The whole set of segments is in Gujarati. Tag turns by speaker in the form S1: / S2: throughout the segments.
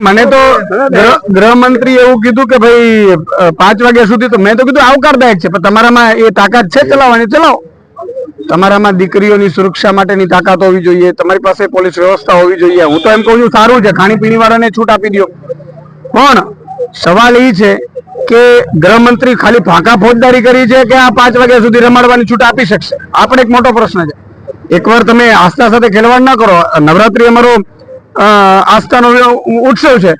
S1: મને તો ગૃહ- ગૃહમંત્રી એવું કીધું કે ભાઈ પાંચ વાગ્યા સુધી તો મેં તો કીધું આવકારદાયક છે પણ તમારામાં એ તાકાત છે ચલાવવાની? ચલાવો. તમારામાં દીકરીઓની સુરક્ષા માટેની તાકાત હોવી જોઈએ તમારી પાસે પોલીસ વ્યવસ્થા હોવી જોઈએ. હું તો એમ કહું છું સારું છે ખાણીપીણી વાળાને છૂટ આપી દો પણ સવાલ એ છે કે ગૃહમંત્રી ખાલી ફાંકા ફોજદારી કરી છે કે આ પાંચ વાગ્યા સુધી રમાડવાની છૂટ આપી શકશે? આપણે એક મોટો પ્રશ્ન છે. એકવાર તમે આસ્થા સાથે ખેલવાડ ના કરો. નવરાત્રી અમારો આસ્થાનો ઉત્સવ છે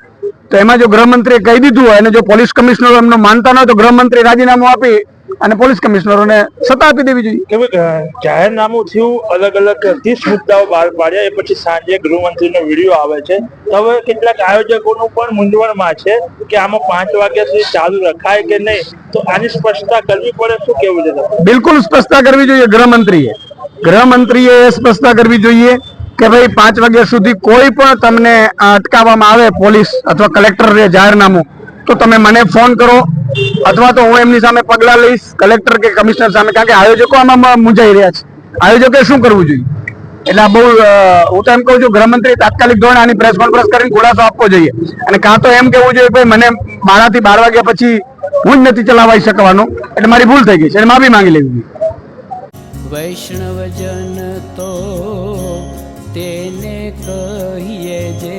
S1: તો એમાં જો ગૃહમંત્રીએ કહી દીધું હોય અને જો પોલીસ કમિશનરો એમનો માનતા ન હોય તો ગૃહમંત્રી રાજીનામું આપી અને પોલીસ કમિશનરોને સત્તા આપી દેવી જોઈએ.
S2: જાહેરનામું થયું અલગ અલગ ત્રીસ મુદ્દાઓ બહાર પાડ્યા એ પછી સાંજે ગૃહમંત્રીનો વીડિયો આવે છે. તો હવે કેટલાક આયોજકોનું પણ મૂંઝવણમાં છે કે આમાં પાંચ વાગ્યા સુધી ચાલુ રખાય કે નહીં. તો આની સ્પષ્ટતા કરવી પડે શું કેવું છે?
S1: બિલકુલ સ્પષ્ટતા કરવી જોઈએ ગૃહમંત્રીએ. ગૃહમંત્રીએ એ સ્પષ્ટતા કરવી જોઈએ કે ભાઈ પાંચ વાગ્યા સુધી કોઈ પણ તમને અટકાવવામાં આવે પોલીસ અથવા કલેક્ટર જાહેરનામું, તો તમે મને ફોન કરો. અથવા તો હું એમની સામે પગલા લઈશ, કલેક્ટર કે કમિશનર સામે, કારણ કે આયોજકો આમાં મૂંઝાઈ રહ્યા છે. આયોજકે શું કરવું જોઈએ? એટલે આ બહુ હું તો એમ કહું છું, ગૃહમંત્રી તાત્કાલિક ધોરણે આની પ્રેસ કોન્ફરન્સ કરીને ખુલાસો આપવો જોઈએ. અને કાં તો એમ કેવું જોઈએ ભાઈ મને મારાથી બાર વાગ્યા પછી હું જ નથી ચલાવાઈ શકવાનો, એટલે મારી ભૂલ થઈ ગઈ છે, એટલે માફી માંગી લેવી જોઈએ.
S3: વૈષ્ણવજન તો કહીએ જે